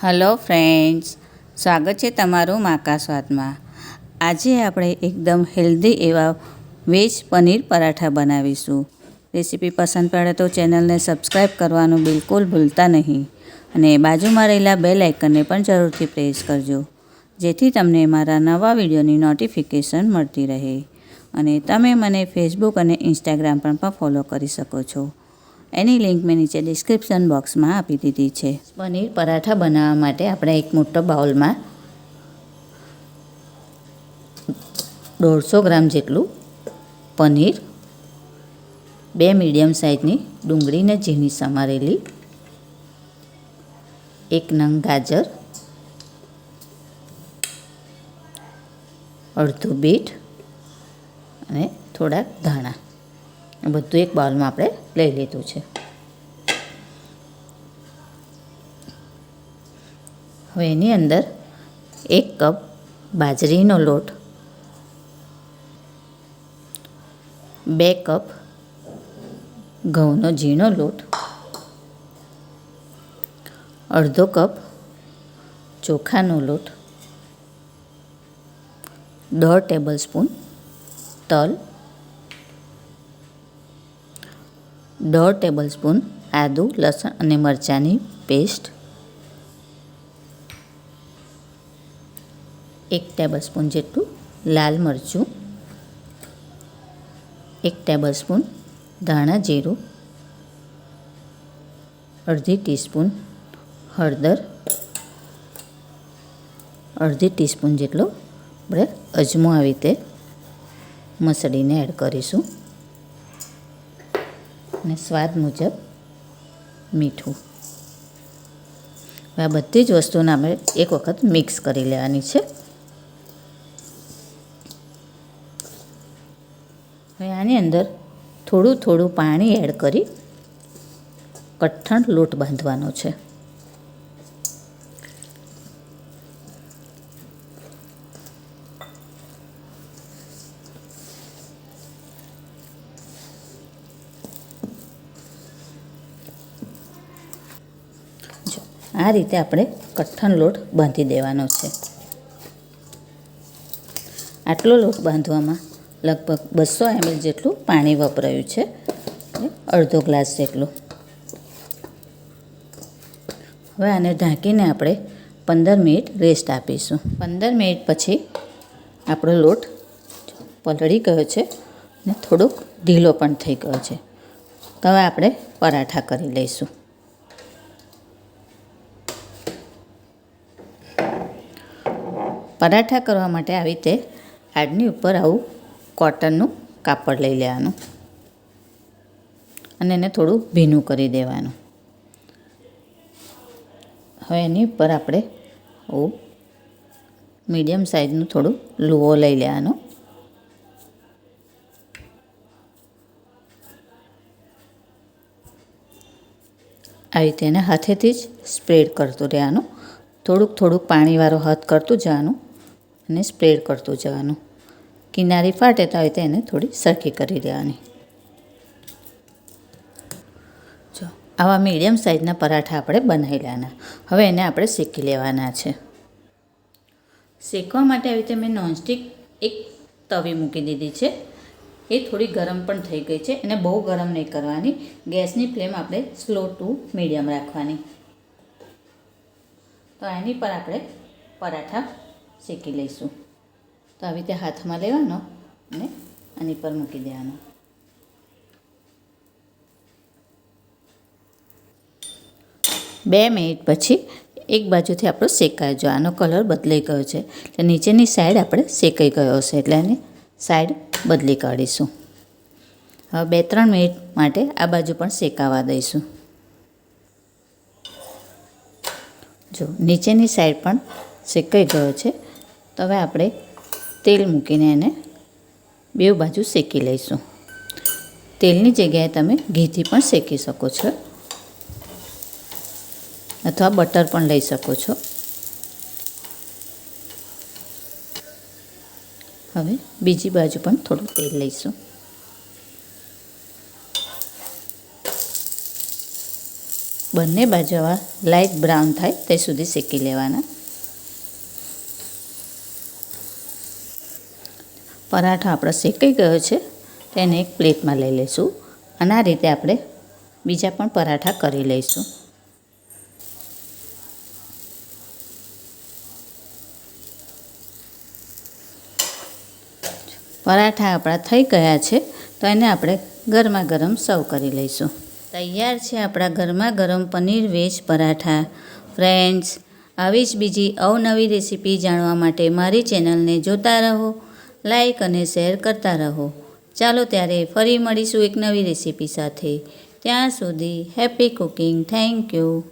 Hello friends, સ્વાગત છે તમારું માકા આજે આપણે એકદમ હેલ્ધી એવા વેજ પનીર પરાઠા બનાવીશું. રેસીપી પસંદ પડે તો ચેનલને સબસ્ક્રાઈબ કરવાનું બિલકુલ ભૂલતા નહીં. અને બાજુમાં રહેલા બે લાઇકનને પણ જરૂરથી પ્રેસ કરજો, જેથી તમને મારા નવા વિડીયોની નોટિફિકેશન મળતી રહે. અને તમે મને ફેસબુક અને ઇન્સ્ટાગ્રામ પર પણ ફોલો કરી શકો છો. એની લિંક મેં નીચે ડિસ્ક્રિપ્શન બોક્સમાં આપી દીધી છે. પનીર પરાઠા બનાવવા માટે આપણે એક મોટો બાઉલમાં દોઢસો ગ્રામ જેટલું પનીર, બે મીડિયમ સાઇઝની ડુંગળીને ઝીણી સમારેલી, એક નંગ ગાજર, અડધું બીટ અને થોડાક ધાણા. બધું એક બાઉલમાં આપણે લઈ લીધું છે. હવે એની અંદર એક કપ બાજરીનો લોટ, બે કપ ઘઉંનો ઝીણો લોટ, અડધો કપ ચોખાનો લોટ, દોઢ ટેબલ સ્પૂન તલ દોઢ ટેબલ સ્પૂન આદું, લસણ અને મરચાંની પેસ્ટ. એક ટેબલ સ્પૂન જેટલું લાલ મરચું. એક ટેબલ સ્પૂન ધાણા જીરું. અડધી ટીસ્પૂન હળદર. અડધી ટીસ્પૂન જેટલો આપણે અજમો આવી રીતે મસળીને એડ કરીશું. અને સ્વાદ મુજબ મીઠું. આ બધી જ વસ્તુને આપણે એક વખત મિક્સ કરી લેવાની છે. હવે આની અંદર થોડું થોડું પાણી એડ કરી કઠણ લોટ બાંધવાનો છે. આ રીતે આપણે કઠણ લોટ બાંધી દેવાનો છે. આટલો લોટ બાંધવામાં લગભગ બસો એમએલ જેટલું પાણી વપરાયું છે. અડધો ગ્લાસ જેટલું. હવે આને ઢાંકીને આપણે પંદર મિનિટ રેસ્ટ આપીશું. પંદર મિનિટ પછી આપણો લોટ પલળી ગયો છે અને થોડોક ઢીલો પણ થઈ ગયો છે. હવે આપણે પરાઠા કરી લઈશું. પરાઠા કરવા માટે આવી રીતે આડની ઉપર આવું કોટનનું કાપડ લઈ લેવાનું. અને એને થોડું ભીનું કરી દેવાનું. હવે એની ઉપર આપણે આવું મીડિયમ સાઇઝનું થોડું લુઓ લઈ લેવાનો. આવી રીતે એને હાથેથી જ સ્પ્રેડ કરતું રહેવાનું. થોડુંક થોડુંક પાણીવાળો હાથ કરતું જવાનું. અને સ્પ્રેડ કરતું જવાનું. કિનારી ફાટે તો એને થોડી સરખી કરી દેવાની. જો, આવા મીડિયમ સાઇઝના પરાઠા આપણે બનાવી લેવાના હવે એને આપણે શેકી લેવાના છે. શેકવા માટે આવી રીતે મેં નોનસ્ટિક એક તવી મૂકી દીધી છે. એ થોડી ગરમ પણ થઈ ગઈ છે. એને બહુ ગરમ નહીં કરવાની. ગેસની ફ્લેમ આપણે સ્લો ટુ મીડિયમ રાખવાની. તો એની પર આપણે પરાઠા શેકી લઈશું. તો આવી રીતે હાથમાં લેવાનો અને આની પર મૂકી દેવાનો. બે મિનિટ પછી એક બાજુથી આપણો શેકાય જો આનો કલર બદલાઈ ગયો છે. એટલે નીચેની સાઈડ આપણે શેકાઈ ગયો હશે. એટલે એની સાઈડ બદલી કાઢીશું. હવે બે ત્રણ મિનિટ માટે આ બાજુ પણ શેકાવા દઈશું. જો, નીચેની સાઈડ પણ શેકાઈ ગયો છે. તો હવે આપણે તેલ મૂકીને એને બે બાજુ શેકી લઈશું. તેલની જગ્યાએ તમે ઘીથી પણ શેકી શકો છો. અથવા બટર પણ લઈ શકો છો. હવે બીજી બાજુ પણ થોડું તેલ લઈશું. બંને બાજુ આવા લાઇટ બ્રાઉન થાય તે સુધી શેકી લેવાના. પરાઠો આપણો શેકાઈ ગયો છે તેને એક પ્લેટમાં લઈ લઈશું અને આ રીતે આપણે બીજા પણ પરાઠા કરી લઈશું. પરાઠા આપણા થઈ ગયા છે, તો એને આપણે ગરમા ગરમ સર્વ કરી લઈશું. તૈયાર છે આપણા ગરમા ગરમ પનીર વેજ પરાઠા. ફ્રેન્ડ્સ, આવી જ બીજી અવનવી રેસીપી જાણવા માટે મારી ચેનલને જોતા રહો. લાઈક અને શેર કરતા રહો. ચાલો ત્યારે ફરી મળીશું એક નવી રેસીપી સાથે. ત્યાં સુધી હેપી કુકિંગ. Thank you.